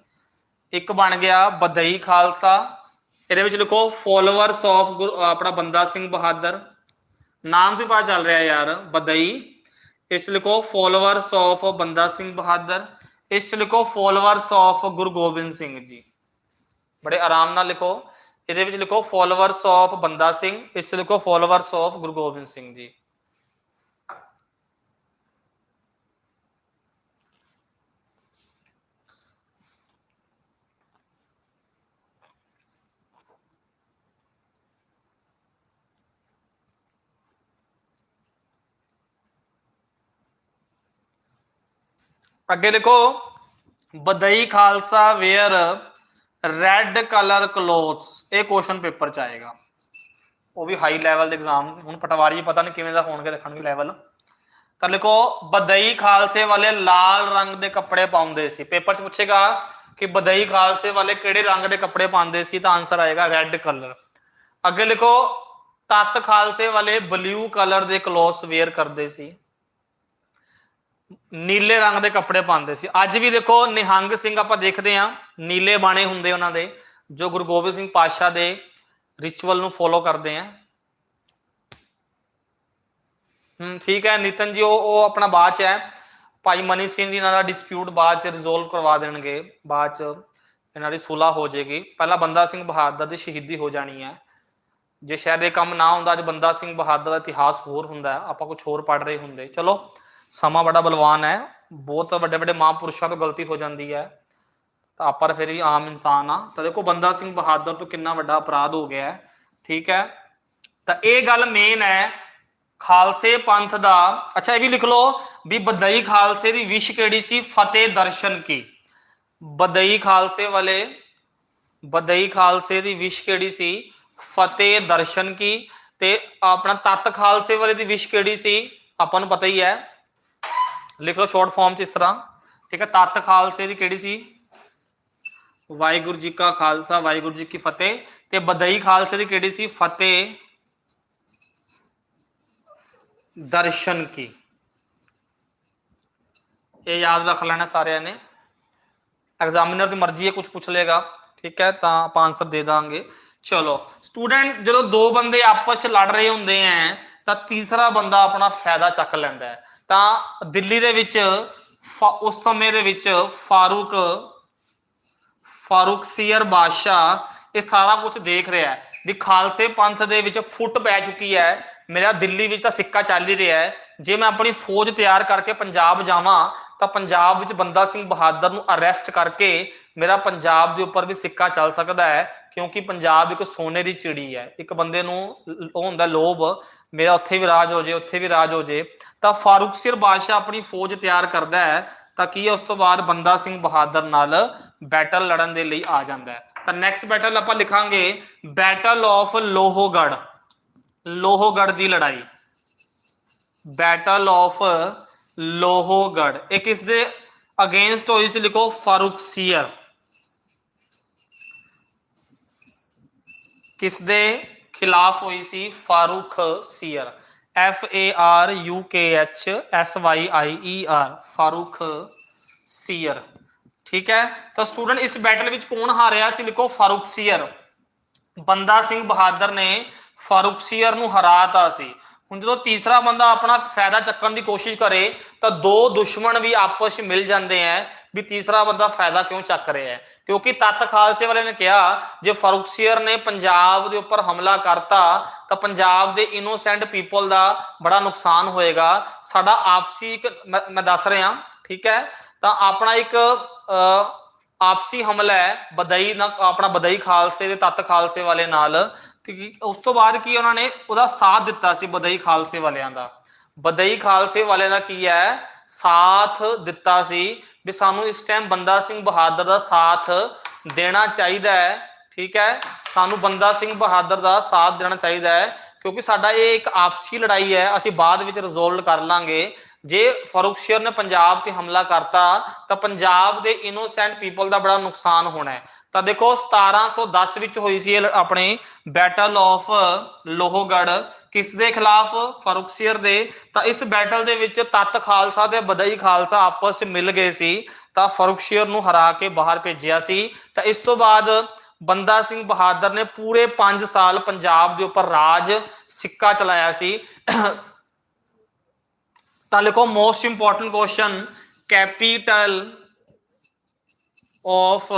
ਇੱਕ ਬਣ ਗਿਆ ਬਦਈ ਖਾਲਸਾ। ਇਹਦੇ ਵਿੱਚ ਲਿਖੋ ਫੋਲੋਅਰਸ ਆਫ ਆਪਣਾ ਬੰਦਾ ਸਿੰਘ ਬਹਾਦਰ। ਨਾਮ ਤੇ ਪਾ ਚੱਲ ਰਿਹਾ ਯਾਰ ਬਦਈ ਇਸ 'ਚ ਲਿਖੋ ਫੋਲੋਅਰਸ ਆਫ ਬੰਦਾ ਸਿੰਘ ਬਹਾਦਰ। ਇਸ 'ਚ ਲਿਖੋ ਫੋਲੋਅਰਸ ਆਫ ਗੁਰੂ ਗੋਬਿੰਦ ਸਿੰਘ ਜੀ। ਬੜੇ ਆਰਾਮ ਨਾਲ ਲਿਖੋ। ਇਹਦੇ ਵਿੱਚ ਲਿਖੋ ਫੋਲੋਅਰਸ ਆਫ ਬੰਦਾ ਸਿੰਘ। ਇਸ 'ਚ ਲਿਖੋ ਫੋਲੋਅਰਸ ਆਫ ਗੁਰੂ ਗੋਬਿੰਦ ਸਿੰਘ ਜੀ। ਅੱਗੇ ਦੇਖੋ Bandai Khalsa wear red colour clothes ਇਹ ਕੁਐਸਚਨ ਪੇਪਰ ਚ ਆਏਗਾ। ਉਹ ਵੀ ਹਾਈ ਲੈਵਲ ਦੇ ਐਗਜ਼ਾਮ ਹੁਣ ਪਟਵਾਰੀ ਪਤਾ ਨਹੀਂ ਕਿਵੇਂ ਦਾ ਹੋਣਗੇ ਰੱਖਣਗੇ ਲੈਵਲ ਤਾਂ ਲਿਖੋ ਬਦਈ ਖਾਲਸੇ ਵਾਲੇ ਲਾਲ ਰੰਗ ਦੇ ਕੱਪੜੇ ਪਾਉਂਦੇ ਸੀ। ਪੇਪਰ ਚ ਪੁੱਛੇਗਾ ਕਿ ਬਦਈ ਖਾਲਸੇ ਵਾਲੇ ਕਿਹੜੇ ਰੰਗ ਦੇ ਕੱਪੜੇ ਪਾਉਂਦੇ ਸੀ, ਤਾਂ ਆਨਸਰ ਆਏਗਾ ਰੈੱਡ ਕਲਰ ਅੱਗੇ ਲਿਖੋ, ਤਤ ਖਾਲਸੇ ਵਾਲੇ ਬਲੂ ਕਲਰ ਦੇ ਕਲੋਥਸ ਵੇਅਰ ਕਰਦੇ ਸੀ। ਨੀਲੇ ਰੰਗ ਦੇ ਕੱਪੜੇ ਪਾਉਂਦੇ ਸੀ। ਅੱਜ ਵੀ ਦੇਖੋ, ਨਿਹੰਗ ਸਿੰਘ ਆਪਾਂ ਦੇਖਦੇ ਆ ਨੀਲੇ ਬਾਣੇ ਹੁੰਦੇ ਉਹਨਾਂ ਦੇ, ਜੋ ਗੁਰੂ ਗੋਬਿੰਦ ਸਿੰਘ ਪਾਤਸ਼ਾਹ ਦੇ ਰਿਚੁਅਲ ਨੂੰ ਫੋਲੋ ਕਰਦੇ ਆ। ਹੂੰ, ਠੀਕ ਹੈ, ਨਿਤਨ ਜੀ, ਉਹ ਉਹ ਆਪਣਾ ਬਾਅਦ ਚ ਹੈ। ਭਾਈ ਮਨੀ ਸਿੰਘ ਜੀ ਨਾਲ ਦਾ ਡਿਸਪਿਊਟ ਬਾਅਦ ਚ ਰਿਜ਼ੋਲਵ ਕਰਵਾ ਦੇਣਗੇ। ਬਾਅਦ ਚ ਇਹਨਾਂ ਦੀ ਸੁਲਾ ਹੋ ਜਾਏਗੀ। ਪਹਿਲਾਂ ਬੰਦਾ ਸਿੰਘ ਬਹਾਦਰ ਦੀ ਸ਼ਹੀਦੀ ਹੋ ਜਾਣੀ ਹੈ। ਜੇ ਸ਼ਾਇਦ ਇਹ ਕੰਮ ਨਾ ਹੁੰਦਾ, ਅੱਜ ਬੰਦਾ ਸਿੰਘ ਬਹਾਦਰ ਦਾ ਇਤਿਹਾਸ ਹੋਰ ਹੁੰਦਾ ਆਪਾਂ ਕੁਝ ਹੋਰ ਪੜ ਰਹੇ ਹੁੰਦੇ। ਚਲੋ ਸਮਾਂ ਬੜਾ ਬਲਵਾਨ ਹੈ। ਬਹੁਤ ਵੱਡੇ ਵੱਡੇ ਮਹਾਂਪੁਰਸ਼ਾਂ ਤੋਂ ਗਲਤੀ ਹੋ ਜਾਂਦੀ ਹੈ। ਤਾਂ ਆਪਾਂ ਫਿਰ ਵੀ ਆਮ ਇਨਸਾਨ ਆ ਤਾਂ ਦੇਖੋ ਬੰਦਾ ਸਿੰਘ ਬਹਾਦਰ ਤੋਂ ਕਿੰਨਾ ਵੱਡਾ ਅਪਰਾਧ ਹੋ ਗਿਆ ਹੈ। ਠੀਕ ਹੈ। ਤਾਂ ਇਹ ਗੱਲ ਮੇਨ ਹੈ। ਖਾਲਸੇ ਪੰਥ ਦਾ, ਅੱਛਾ ਇਹ ਵੀ ਲਿਖ ਲਓ ਵੀ ਬਦਈ ਖਾਲਸੇ ਦੀ ਵਿਸ਼ ਕਿਹੜੀ ਸੀ? ਫਤਿਹ ਦਰਸ਼ਨ ਕੀ? ਬਦਈ ਖਾਲਸੇ ਵਾਲੇ ਬਦਈ ਖਾਲਸੇ ਦੀ ਵਿਸ਼ ਕਿਹੜੀ ਸੀ? ਫਤਿਹ ਦਰਸ਼ਨ ਕੀ? ਤੇ ਆਪਣਾ ਤਤ ਖਾਲਸੇ ਵਾਲੇ ਦੀ ਵਿਸ਼ ਕਿਹੜੀ ਸੀ? ਆਪਾਂ ਨੂੰ ਪਤਾ ਹੀ ਹੈ। ਲਿਖ ਲਓ ਸ਼ਾਰਟ ਫਾਰਮ ਚ ਇਸ ਤਰ੍ਹਾਂ। ਠੀਕ ਹੈ, ਤਤ ਖਾਲਸੇ ਦੀ ਕਿਹੜੀ ਸੀ? ਵਾਹਿਗੁਰੂ ਜੀ ਕਾ ਖਾਲਸਾ, ਵਾਹਿਗੁਰੂ ਜੀ ਕੀ ਫਤਿਹ। ਤੇ ਬਦਈ ਖਾਲਸੇ ਦੀ ਕਿਹੜੀ ਸੀ? ਫਤਿਹ ਦਰਸ਼ਨ ਕੀ। ਇਹ ਯਾਦ ਰੱਖ ਲੈਣਾ ਸਾਰਿਆਂ ਨੇ। ਐਗਜ਼ਾਮੀਨਰ ਦੀ ਮਰਜ਼ੀ ਹੈ ਕੁਝ ਪੁੱਛ ਲੇਗਾ ਠੀਕ ਹੈ, ਤਾਂ ਆਪਾਂ ਆਨਸਰ ਦੇ ਦਾਂਗੇ। ਚਲੋ ਸਟੂਡੈਂਟ ਜਦੋਂ ਦੋ ਬੰਦੇ ਆਪਸ ਚ ਲੜ ਰਹੇ ਹੁੰਦੇ ਆ ਤਾਂ ਤੀਸਰਾ ਬੰਦਾ ਆਪਣਾ ਫਾਇਦਾ ਚੱਕ ਲੈਂਦਾ ਹੈ। ਤਾਂ ਦਿੱਲੀ ਦੇ ਵਿੱਚ ਫਾ- ਉਸ ਸਮੇਂ ਦੇ ਵਿੱਚ ਫਾਰੂਕ ਫਾਰੂਕ ਸੀਰ ਬਾਦਸ਼ਾਹ ਇਹ ਸਾਰਾ ਕੁਝ ਦੇਖ ਰਿਹਾ ਹੈ। ਵੀ ਖਾਲਸੇ ਪੰਥ ਦੇ ਵਿੱਚ ਫੁੱਟ ਪੈ ਚੁੱਕੀ ਹੈ। ਮੇਰਾ ਦਿੱਲੀ ਵਿੱਚ ਤਾਂ ਸਿੱਕਾ ਚੱਲ ਹੀ ਰਿਹਾ ਹੈ। ਜੇ ਮੈਂ ਆਪਣੀ ਫੌਜ ਤਿਆਰ ਕਰਕੇ ਪੰਜਾਬ ਜਾਵਾਂ, ਤਾਂ ਪੰਜਾਬ ਵਿੱਚ ਬੰਦਾ ਸਿੰਘ ਬਹਾਦਰ ਨੂੰ ਅਰੈਸਟ ਕਰਕੇ ਮੇਰਾ ਪੰਜਾਬ ਦੇ ਉੱਪਰ ਵੀ ਸਿੱਕਾ ਚੱਲ ਸਕਦਾ ਹੈ। ਕਿਉਂਕਿ ਪੰਜਾਬ ਇੱਕ ਸੋਨੇ ਦੀ ਚਿੜੀ ਹੈ। ਇੱਕ ਬੰਦੇ ਨੂੰ ਉਹ ਹੁੰਦਾ ਲੋਭ। ਮੇਰਾ ਉੱਥੇ ਵੀ ਰਾਜ ਹੋ ਜੇ, ਉੱਥੇ ਵੀ ਰਾਜ ਹੋ ਜੇ, ਤਾਂ ਫਾਰੂਕ ਸਿਰ ਬਾਦਸ਼ਾਹ ਆਪਣੀ ਫੌਜ ਤਿਆਰ ਕਰਦਾ ਹੈ, ਤਾਂ ਕੀ ਹੈ, ਉਸ ਤੋਂ ਬਾਅਦ ਬੰਦਾ ਸਿੰਘ ਬਹਾਦਰ ਨਾਲ ਬੈਟਲ ਲੜਨ ਦੇ ਲਈ ਆ ਜਾਂਦਾ ਹੈ। ਤਾਂ ਨੈਕਸਟ ਬੈਟਲ ਆਪਾਂ ਲਿਖਾਂਗੇ ਬੈਟਲ ਆਫ ਲੋਹੋਗੜ ਲੋਹੋਗੜ ਦੀ ਲੜਾਈ। ਬੈਟਲ ਆਫ ਲੋਹੋਗੜ ਇਹ ਕਿਸ ਦੇ ਅਗੇਂਸਟ ਹੋਈ ਸੀ ਲਿਖੋ, ਫਾਰੂਕ ਸੀਰ ਕਿਸ ਦੇ ਖਿਲਾਫ ਹੋਈ ਸੀ Farooq ਸੀਅਰ, F A R U K H S Y I E R, Farooq ਸੀਅਰ। ਠੀਕ ਹੈ? ਤਾਂ ਸਟੂਡੈਂਟ ਇਸ ਬੈਟਲ ਵਿੱਚ ਕੌਣ ਹਾਰਿਆ ਸੀ? ਲਿਖੋ, ਫਾਰੂਖ ਸੀਅਰ। ਬੰਦਾ ਸਿੰਘ ਬਹਾਦਰ ਨੇ ਫਾਰੂਕ ਸੀਰ ਨੂੰ ਹਰਾਤਾ ਸੀ। ਹੁਣ ਜਦੋਂ ਤੀਸਰਾ ਬੰਦਾ ਆਪਣਾ ਫਾਇਦਾ ਚੱਕਣ ਦੀ ਕੋਸ਼ਿਸ਼ ਕਰੇ ਤਾਂ ਦੋ ਦੁਸ਼ਮਣ ਵੀ ਆਪਸ ਵਿੱਚ ਮਿਲ ਜਾਂਦੇ ਆ ਵੀ ਤੀਸਰਾ ਬੰਦਾ ਫਾਇਦਾ ਕਿਉਂ ਚੱਕ ਰਿਹਾ ਹੈ ਕਿਉਂਕਿ ਤੱਤ ਖਾਲਸੇ ਵਾਲੇ ਨੇ ਕਿਹਾ ਜੇ ਫਰੂਕਸੀਅਰ ਨੇ ਪੰਜਾਬ ਦੇ ਉੱਪਰ ਹਮਲਾ ਕਰਤਾ ਤਾਂ ਪੰਜਾਬ ਦੇ ਇਨੋਸੈਂਟ ਪੀਪਲ ਦਾ ਬੜਾ ਨੁਕਸਾਨ ਹੋਏਗਾ। ਸਾਡਾ ਆਪਸੀ ਇੱਕ ਮੈਂ ਮੈਂ ਦੱਸ ਰਿਹਾ ਠੀਕ ਹੈ ਤਾਂ ਆਪਣਾ ਇੱਕ ਅ, ਆਪਸੀ ਹਮਲਾ ਹੈ, ਬਦਈ ਨਾਲ ਆਪਣਾ ਬਦਈ ਖਾਲਸੇ ਦੇ ਤੱਤ ਖਾਲਸੇ ਵਾਲੇ ਨਾਲ। ਤੇ ਉਸ ਤੋਂ ਬਾਅਦ ਕੀ ਉਹਨਾਂ ਨੇ ਉਹਦਾ ਸਾਥ ਦਿੱਤਾ ਸੀ ਬਦਈ ਖਾਲਸੇ ਵਾਲਿਆਂ ਦਾ। ਬਦਈ ਖਾਲਸੇ ਵਾਲਿਆਂ ਦਾ ਕੀ ਹੈ? ਸਾਥ ਦਿੱਤਾ ਸੀ ਵੀ ਸਾਨੂੰ ਇਸ ਟਾਈਮ ਬੰਦਾ ਸਿੰਘ ਬਹਾਦਰ ਦਾ ਸਾਥ ਦੇਣਾ ਚਾਹੀਦਾ ਹੈ, ਠੀਕ ਹੈ? ਸਾਨੂੰ ਬੰਦਾ ਸਿੰਘ ਬਹਾਦਰ ਦਾ ਸਾਥ ਦੇਣਾ ਚਾਹੀਦਾ ਹੈ, ਕਿਉਂਕਿ ਸਾਡਾ ਇਹ ਇੱਕ ਆਪਸੀ ਲੜਾਈ ਹੈ, ਅਸੀਂ ਬਾਅਦ ਵਿੱਚ ਰਿਜ਼ੋਲਵ ਕਰ ਲਾਂਗੇ। ਜੇ ਫਾਰੂਕ ਨੇ ਪੰਜਾਬ ਤੇ ਹਮਲਾ ਕਰਤਾ, ਤਾਂ ਪੰਜਾਬ ਦੇ ਇਨੋਸੈਂਟ ਪੀਪਲ ਦਾ ਬੜਾ ਨੁਕਸਾਨ ਹੋਣਾ ਹੈ। ਤਾਂ ਦੇਖੋ 1710 ਵਿੱਚ ਹੋਈ ਸੀ ਆਪਣੇ ਬੈਟਲ ਆਫ ਲੋਹਗੜ ਕਿਸ ਦੇ ਖਿਲਾਫ? ਫਾਰੂਕ ਦੇ। ਤਾਂ ਇਸ ਬੈਟਲ ਦੇ ਵਿੱਚ ਤੱਤ ਖਾਲਸਾ ਤੇ ਬਦਈ ਖਾਲਸਾ ਆਪਸ ਵਿੱਚ ਮਿਲ ਗਏ ਸੀ। ਤਾਂ ਫਾਰੂਕ ਨੂੰ ਹਰਾ ਕੇ ਬਾਹਰ ਭੇਜਿਆ ਸੀ। ਤਾਂ ਇਸ ਤੋਂ ਬਾਅਦ ਬੰਦਾ ਸਿੰਘ ਬਹਾਦਰ ਨੇ ਪੂਰੇ 5 ਸਾਲ ਪੰਜਾਬ ਦੇ ਉੱਪਰ ਰਾਜ ਸਿੱਕਾ ਚਲਾਇਆ ਸੀ। ਤਾਂ ਲਿਖੋ most important question capital of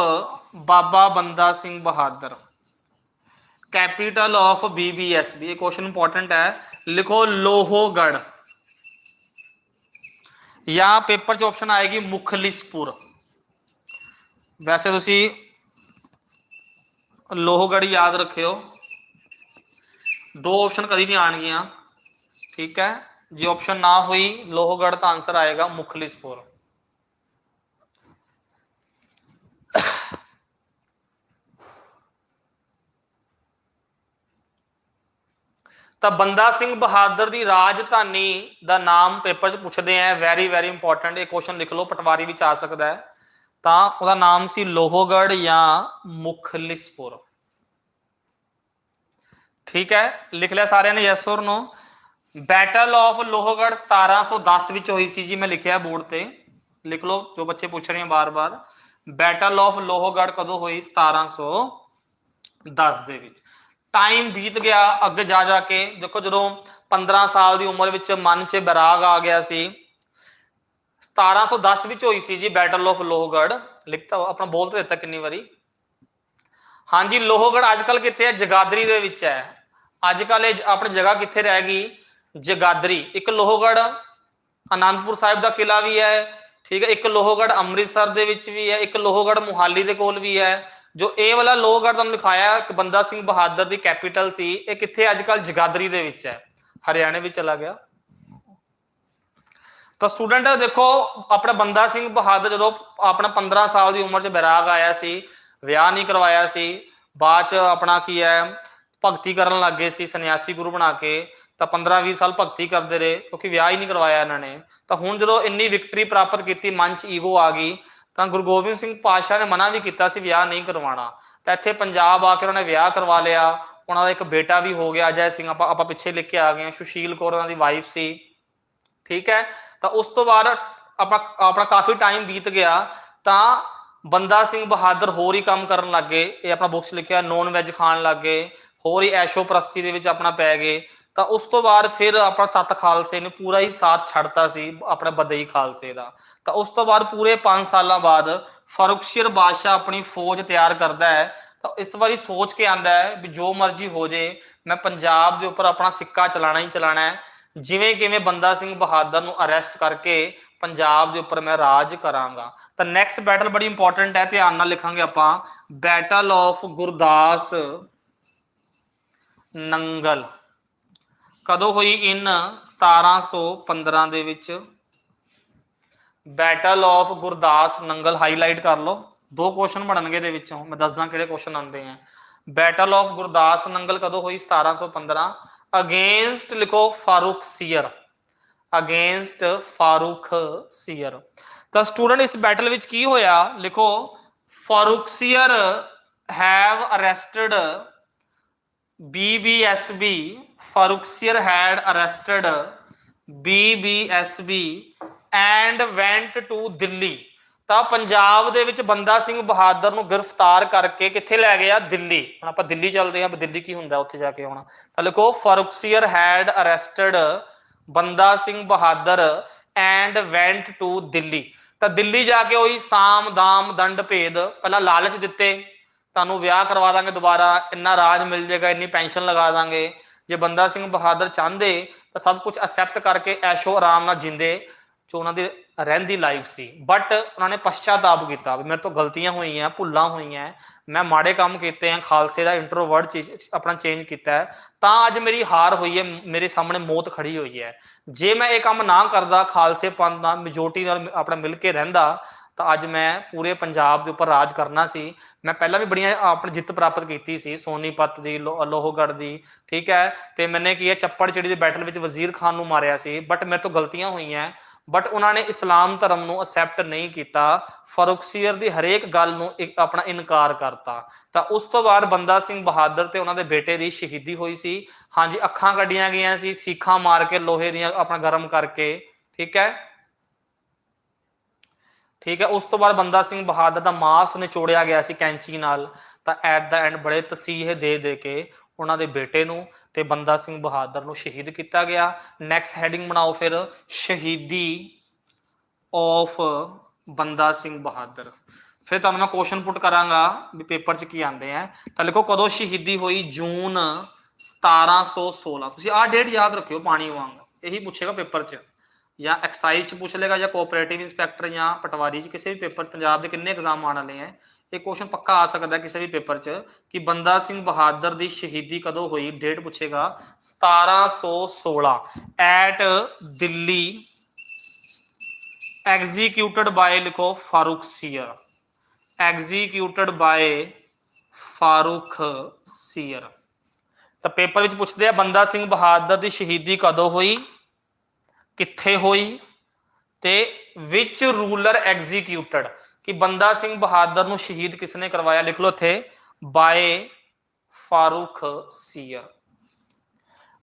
Baba Banda Singh Bahadur capital of BBSB ਇਹ ਕੁਐਸਚਨ ਇੰਪੋਰਟੈਂਟ ਹੈ ਲਿਖੋ ਲੋਹਗੜ ਜਾਂ ਪੇਪਰ 'ਚ ਆਪਸ਼ਨ ਆਏਗੀ ਮੁਖਲਿਸਪੁਰ ਵੈਸੇ ਤੁਸੀਂ ਲੋਹਗੜ ਯਾਦ ਰੱਖਿਓ ਦੋ ਆਪਸ਼ਨ ਕਦੀ ਨਹੀਂ ਆਣਗੀਆਂ ਠੀਕ ਹੈ ਜੇ ਆਪਸ਼ਨ ਨਾ ਹੋਈ ਲੋਹਗੜ ਤਾਂ ਆਨਸਰ ਆਏਗਾ ਮੁਖਲਿਸਪੁਰ ਤਾਂ ਬੰਦਾ ਸਿੰਘ ਬਹਾਦਰ ਦੀ ਰਾਜਧਾਨੀ ਦਾ ਨਾਮ ਪੇਪਰ 'ਚ ਪੁੱਛਦੇ ਆ ਵੈਰੀ ਵੈਰੀ ਇੰਪੋਰਟੈਂਟ ਇਹ ਕੁਐਸਚਨ ਲਿਖ ਲਓ, ਪਟਵਾਰੀ ਵਿੱਚ ਆ ਸਕਦਾ ਹੈ। ਤਾਂ ਉਹਦਾ ਨਾਮ ਸੀ ਲੋਹਗੜ ਜਾਂ ਮੁਖਲਿਸਪੁਰ। ਠੀਕ ਹੈ, ਲਿਖ ਲਿਆ ਸਾਰਿਆਂ ਨੇ ਯੈਸ ਔਰ ਨੋ ਬੈਟਲ ਆਫ ਲੋਹਗੜ 1710 ਵਿੱਚ ਹੋਈ ਸੀ ਜੀ, ਮੈਂ ਲਿਖਿਆ ਬੋਰਡ ਤੇ। ਲਿਖ ਲਓ, ਜੋ ਬੱਚੇ ਪੁੱਛ ਰਹੇ ਆ ਬਾਰ-ਬਾਰ ਬੈਟਲ ਆਫ ਲੋਹਗੜ ਕਦੋਂ ਹੋਈ? 1710 ਦੇ ਵਿੱਚ। ਟਾਈਮ ਬੀਤ ਗਿਆ, ਅੱਗੇ ਜਾ ਜਾ ਕੇ। ਦੇਖੋ, ਜਦੋਂ 15 ਸਾਲ ਦੀ ਉਮਰ ਵਿੱਚ ਮਨ 'ਚ ਬੈਰਾਗ ਆ ਗਿਆ ਸੀ 1710 ਵਿੱਚ ਹੋਈ ਸੀ ਜੀ ਬੈਟਲ ਆਫ ਲੋਹਗੜ ਲਿਖਤਾ ਆਪਣਾ ਬੋਲ ਤੇ ਦਿੱਤਾ ਕਿੰਨੀ ਵਾਰੀ। ਹਾਂਜੀ ਲੋਹਗੜ ਅੱਜ ਕੱਲ ਕਿੱਥੇ ਹੈ ਜਗਾਦਰੀ ਦੇ ਵਿੱਚ ਹੈ। ਅੱਜ ਕੱਲ ਇਹ ਆਪਣੀ ਜਗ੍ਹਾ ਕਿੱਥੇ ਰਹਿ ਗਈ? ਜਗਾਦਰੀ, ਇੱਕ ਲੋਹਗੜ ਆਨੰਦਪੁਰ ਸਾਹਿਬ ਦਾ ਕਿਲਾ ਵੀ ਹੈ, ਠੀਕ ਹੈ, ਇੱਕ ਲੋਹਗੜ ਅੰਮ੍ਰਿਤਸਰ ਦੇ ਵਿੱਚ ਵੀ ਹੈ, ਇੱਕ ਲੋਹਗੜ ਮੁਹਾਲੀ ਦੇ ਕੋਲ ਵੀ ਹੈ, ਜੋ ਇਹ ਵਾਲਾ ਲੋਹਗੜ ਤੁਹਾਨੂੰ ਲਿਖਾਇਆ ਇੱਕ ਬੰਦਾ ਸਿੰਘ ਬਹਾਦਰ ਦੀ ਕੈਪੀਟਲ ਸੀ, ਇਹ ਕਿੱਥੇ ਅੱਜ ਕੱਲ ਜਗਾਦਰੀ ਦੇ ਵਿੱਚ ਹੈ, ਹਰਿਆਣੇ ਵਿੱਚ ਚਲਾ ਗਿਆ। ਤਾਂ ਸਟੂਡੈਂਟ ਦੇਖੋ, ਆਪਣਾ ਬੰਦਾ ਸਿੰਘ ਬਹਾਦਰ, ਜਦੋਂ ਆਪਣਾ 15 ਸਾਲ ਦੀ ਉਮਰ 'ਚ ਬੈਰਾਗ ਆਇਆ ਸੀ, ਵਿਆਹ ਨਹੀਂ ਕਰਵਾਇਆ ਸੀ, ਬਾਅਦ 'ਚ ਆਪਣਾ ਕੀ ਹੈ, ਭਗਤੀ ਕਰਨ ਲੱਗ ਗਏ ਸੀ, ਸੰਨਿਆਸੀ ਗੁਰੂ ਬਣਾ ਕੇ ਤਾਂ 15-20 ਸਾਲ ਭਗਤੀ ਕਰਦੇ ਰਹੇ, ਕਿਉਂਕਿ ਵਿਆਹ ਹੀ ਨਹੀਂ ਕਰਵਾਇਆ ਇਹਨਾਂ ਨੇ। ਤਾਂ ਹੁਣ ਜਦੋਂ ਇੰਨੀ ਵਿਕਟਰੀ ਪ੍ਰਾਪਤ ਕੀਤੀ, ਮਨ 'ਚ ਈਗੋ ਆ ਗਈ, ਤਾਂ ਗੁਰੂ ਗੋਬਿੰਦ ਸਿੰਘ ਪਾਤਸ਼ਾਹ ਨੇ ਮਨਾ ਵੀ ਕੀਤਾ ਸੀ ਵਿਆਹ ਨਹੀਂ ਕਰਵਾਉਣਾ। ਤਾਂ ਇੱਥੇ ਪੰਜਾਬ ਆ ਕੇ ਉਹਨਾਂ ਨੇ ਵਿਆਹ ਕਰਵਾ ਲਿਆ। ਉਹਨਾਂ ਦਾ ਇੱਕ ਬੇਟਾ ਵੀ ਹੋ ਗਿਆ, ਅਜੈ ਸਿੰਘ, ਆਪਾਂ ਆਪਾਂ ਪਿੱਛੇ ਲਿਖ ਕੇ ਆ ਗਏ ਸੁਸ਼ੀਲ ਕੌਰ ਉਹਨਾਂ ਦੀ ਵਾਈਫ ਸੀ। ਠੀਕ ਹੈ? ਤਾਂ ਉਸ ਤੋਂ ਬਾਅਦ ਆਪਣਾ ਆਪਣਾ ਕਾਫੀ ਟਾਈਮ ਬੀਤ ਗਿਆ। ਤਾਂ ਬੰਦਾ ਸਿੰਘ ਬਹਾਦਰ ਹੋਰ ਹੀ ਕੰਮ ਕਰਨ ਲੱਗੇ ਇਹ ਆਪਣਾ ਬੁੱਕਸ ਲਿਖਿਆ ਨੌਨ ਵੈਜ ਖਾਣ ਲੱਗੇ ਹੋਰ ਹੀ ਐਸ਼ੋ ਪ੍ਰਸਤੀ ਦੇ ਵਿੱਚ ਆਪਣਾ ਪੈ ਗਏ। ਤਾਂ ਉਸ ਤੋਂ ਬਾਅਦ ਫਿਰ ਆਪਣਾ ਤਤ ਖਾਲਸੇ ਨੇ ਪੂਰਾ ਹੀ ਸਾਥ ਛੱਡਤਾ ਸੀ, ਆਪਣਾ ਬਦਈ ਖਾਲਸੇ ਦਾ। ਤਾਂ ਉਸ ਤੋਂ ਬਾਅਦ ਪੂਰੇ 5 ਸਾਲਾਂ ਬਾਅਦ ਫਰੁਖਸ਼ੀਰ ਬਾਦਸ਼ਾਹ ਆਪਣੀ ਫੌਜ ਤਿਆਰ ਕਰਦਾ ਹੈ। ਤਾਂ ਇਸ ਵਾਰੀ ਸੋਚ ਕੇ ਆਂਦਾ ਹੈ ਵੀ ਜੋ ਮਰਜ਼ੀ ਹੋ ਜੇ, ਮੈਂ ਪੰਜਾਬ ਦੇ ਉੱਪਰ ਆਪਣਾ ਸਿੱਕਾ ਚਲਾਣਾ ਹੀ ਚਲਾਣਾ ਹੈ। ਜਿਵੇਂ ਕਿਵੇਂ ਬੰਦਾ ਸਿੰਘ ਬਹਾਦਰ ਨੂੰ ਅਰੈਸਟ ਕਰਕੇ ਪੰਜਾਬ ਦੇ ਉੱਪਰ ਮੈਂ ਰਾਜ ਕਰਾਂਗਾ। ਤਾਂ ਨੈਕਸਟ ਬੈਟਲ ਬੜੀ ਇੰਪੋਰਟੈਂਟ ਹੈ, ਧਿਆਨ ਨਾਲ ਲਿਖਾਂਗੇ ਆਪਾਂ। Battle of Gurdas Nangal. ਕਦੋਂ ਹੋਈ ਇਨ 1715 ਦੇ ਵਿੱਚ? Battle of Gurdas Nangal highlight ਕਰ ਲਓ। ਦੋ ਕੁਐਸਚਨ ਬਣਨਗੇ ਇਹਦੇ ਵਿੱਚੋਂ। ਮੈਂ ਦੱਸਦਾ ਕਿਹੜੇ ਕੁਐਸਚਨ ਆਉਂਦੇ ਆ। ਬੈਟਲ ਆਫ ਗੁਰਦਾਸ ਨੰਗਲ ਕਦੋਂ ਹੋਈ? 1715 ਅਗੇਂਸਟ ਲਿਖੋ ਫਾਰੂਕ ਸੀਅਰ। ਅਗੇਂਸਟ ਫਾਰੂਕ ਸੀਅਰ। ਤਾਂ ਸਟੂਡੈਂਟ ਇਸ ਬੈਟਲ ਵਿੱਚ ਕੀ ਹੋਇਆ? ਲਿਖੋ, Farrukh Siyar have arrested BBSB Farooqsir had arrested BBSB and went to Delhi. ਤਾਂ ਪੰਜਾਬ ਦੇ ਵਿੱਚ ਬੰਦਾ ਸਿੰਘ ਬਹਾਦਰ ਨੂੰ ਗ੍ਰਿਫਤਾਰ ਕਰਕੇ ਕਿੱਥੇ ਲੈ ਗਿਆ? ਦਿੱਲੀ। ਹੁਣ ਆਪਾਂ ਦਿੱਲੀ ਚੱਲਦੇ ਹਾਂ ਦਿੱਲੀ ਕੀ ਹੁੰਦਾ, ਉੱਥੇ ਜਾ ਕੇ ਆਉਣਾ। ਤਾਂ ਲਿਖੋ Farrukhsiyar had arrested Banda Singh Bahadur and went to Delhi. ਤਾਂ ਦਿੱਲੀ ਜਾ ਕੇ ਉਹੀ ਸਾਮ, ਦਾਮ, ਦੰਡ, ਭੇਦ ਪਹਿਲਾਂ ਲਾਲਚ ਦਿੱਤੇ। ਤੁਹਾਨੂੰ ਵਿਆਹ ਕਰਵਾ ਦਾਂਗੇ ਦੁਬਾਰਾ, ਇੰਨਾ ਰਾਜ ਮਿਲ ਜਾਏਗਾ, ਇੰਨੀ ਪੈਨਸ਼ਨ ਲਗਾ ਦਾਂਗੇ। ਜੇ ਬੰਦਾ ਸਿੰਘ ਬਹਾਦਰ ਚਾਹੁੰਦੇ ਤਾਂ ਸਭ ਕੁਝ ਅਸੈਪਟ ਕਰਕੇ ਐਸ਼ੋ ਆਰਾਮ ਨਾਲ ਜਿੰਦੇ ਜੋ ਉਹਨਾਂ ਦੀ ਰਹਿੰਦੀ ਲਾਈਫ ਸੀ। ਬਟ ਉਹਨਾਂ ਨੇ ਪਛਤਾਤਾਪ ਕੀਤਾ ਵੀ ਮੇਰੇ ਤੋਂ ਗਲਤੀਆਂ ਹੋਈਆਂ ਭੁੱਲਾਂ ਹੋਈਆਂ ਮੈਂ ਮਾੜੇ ਕੰਮ ਕੀਤੇ ਆ ਖਾਲਸੇ ਦਾ ਇੰਟਰੋਵਰਟ ਆਪਣਾ ਚੇਂਜ ਕੀਤਾ ਹੈ, ਤਾਂ ਅੱਜ ਮੇਰੀ ਹਾਰ ਹੋਈ ਹੈ ਮੇਰੇ ਸਾਹਮਣੇ ਮੌਤ ਖੜੀ ਹੋਈ ਹੈ। ਜੇ ਮੈਂ ਇਹ ਕੰਮ ਨਾ ਕਰਦਾ ਖਾਲਸੇ ਪੰਥ ਨਾਲ ਮੈਜੋਰਟੀ ਨਾਲ ਆਪਣਾ ਮਿਲ ਕੇ ਰਹਿੰਦਾ ਤਾਂ ਅੱਜ ਮੈਂ ਪੂਰੇ ਪੰਜਾਬ ਦੇ ਉੱਪਰ ਰਾਜ ਕਰਨਾ ਸੀ। ਮੈਂ ਪਹਿਲਾਂ ਵੀ ਬੜੀਆਂ ਆਪਣੀ ਜਿੱਤ ਪ੍ਰਾਪਤ ਕੀਤੀ ਸੀ ਸੋਨੀਪਤ ਦੀ, ਲੋ- ਦੀ, ਠੀਕ ਹੈ? ਤੇ ਮੈਨੇ ਕੀ ਹੈ, ਚੱਪੜ ਚਿੜੀ ਦੇ ਬੈਟਲ ਵਿੱਚ ਵਜ਼ੀਰ ਖਾਨ ਨੂੰ ਮਾਰਿਆ ਸੀ ਬਟ ਮੇਰੇ ਤੋਂ ਗਲਤੀਆਂ ਹੋਈਆਂ। ਬਟ ਉਹਨਾਂ ਨੇ ਇਸਲਾਮ ਧਰਮ ਨੂੰ ਅਸੈਪਟ ਨਹੀਂ ਕੀਤਾ। ਫਰੁਖਸੀਅਰ ਦੀ ਹਰੇਕ ਗੱਲ ਨੂੰ ਇੱਕ ਆਪਣਾ ਇਨਕਾਰ ਕਰਤਾ। ਤਾਂ ਉਸ ਤੋਂ ਬਾਅਦ ਬੰਦਾ ਸਿੰਘ ਬਹਾਦਰ ਤੇ ਉਹਨਾਂ ਦੇ ਬੇਟੇ ਦੀ ਸ਼ਹੀਦੀ ਹੋਈ ਸੀ। ਹਾਂਜੀ, ਅੱਖਾਂ ਕੱਢੀਆਂ ਗਈਆਂ ਸੀ, ਸੀਖਾਂ ਮਾਰ ਕੇ ਲੋਹੇ ਦੀਆਂ ਆਪਣਾ ਗਰਮ ਕਰਕੇ, ਠੀਕ ਹੈ? ਠੀਕ ਹੈ, ਉਸ ਤੋਂ ਬਾਅਦ ਬੰਦਾ ਸਿੰਘ ਬਹਾਦਰ ਦਾ ਮਾਸ ਨਿਚੋੜਿਆ ਗਿਆ ਸੀ ਕੈਂਚੀ ਨਾਲ, ਤਾਂ ਐਟ ਦਾ ਐਂਡ ਬੜੇ ਤਸੀਹੇ ਦੇ ਦੇ ਕੇ ਉਹਨਾਂ ਦੇ ਬੇਟੇ ਨੂੰ ਤੇ ਬੰਦਾ ਸਿੰਘ ਬਹਾਦਰ ਨੂੰ ਸ਼ਹੀਦ ਕੀਤਾ ਗਿਆ। ਨੈਕਸਟ ਹੈਡਿੰਗ ਬਣਾਓ ਫਿਰ, ਸ਼ਹੀਦੀ ਆਫ ਬੰਦਾ ਸਿੰਘ ਬਹਾਦਰ। ਫਿਰ ਤੁਹਾਨੂੰ ਮੈਂ ਕੁਐਸਚਨ ਪੁੱਟ ਕਰਾਂਗਾ ਵੀ ਪੇਪਰ 'ਚ ਕੀ ਆਂਦੇ ਆ। ਤਾਂ ਲਿਖੋ, ਕਦੋਂ ਸ਼ਹੀਦੀ ਹੋਈ? ਜੂਨ 1716 ਤੁਸੀਂ ਆਹ ਡੇਟ ਯਾਦ ਰੱਖਿਓ ਪਾਣੀ ਵਾਂਗ। ਇਹੀ ਪੁੱਛੇਗਾ ਪੇਪਰ 'ਚ। ਜਾਂ ਐਕਸਾਈਜ਼ 'ਚ ਪੁੱਛ ਲੇਗਾ ਜਾਂ ਕੋਆਪਰੇਟਿਵ ਇੰਸਪੈਕਟਰ ਜਾਂ ਪਟਵਾਰੀ 'ਚ, ਕਿਸੇ ਵੀ ਪੇਪਰ, ਪੰਜਾਬ ਦੇ ਕਿੰਨੇ ਐਗਜ਼ਾਮ ਆਉਣ ਵਾਲੇ ਆ, ਇਹ ਕੁਐਸਚਨ ਪੱਕਾ ਆ ਸਕਦਾ ਕਿਸੇ ਵੀ ਪੇਪਰ 'ਚ ਕਿ ਬੰਦਾ ਸਿੰਘ ਬਹਾਦਰ ਦੀ ਸ਼ਹੀਦੀ ਕਦੋਂ ਹੋਈ ਡੇਟ ਪੁੱਛੇਗਾ 1716 ਐਟ ਦਿੱਲੀ ਐਗਜ਼ੀਕਿਊਟਡ ਬਾਏ ਲਿਖੋ, ਫਾਰੂਕ ਸੀਅਰ ਐਗਜ਼ੀਕਿਊਟਡ ਬਾਏ ਫਾਰੂਕ ਸੀਅਰ। ਤਾਂ ਪੇਪਰ ਵਿੱਚ ਪੁੱਛਦੇ ਆ, ਬੰਦਾ ਸਿੰਘ ਬਹਾਦਰ ਦੀ ਸ਼ਹੀਦੀ ਕਦੋਂ ਹੋਈ? ਕਿੱਥੇ ਹੋਈ ਤੇ ਵਿਚ ਰੂਲਰ ਐਗਜ਼ੀਕਿਊਟਡ ਕਿ ਬੰਦਾ ਸਿੰਘ ਬਹਾਦਰ ਨੂੰ ਸ਼ਹੀਦ ਕਿਸਨੇ ਕਰਵਾਇਆ? ਲਿਖ ਲਓ ਇੱਥੇ ਬਾਏ ਫਾਰੂਖ ਸੀਅਰ।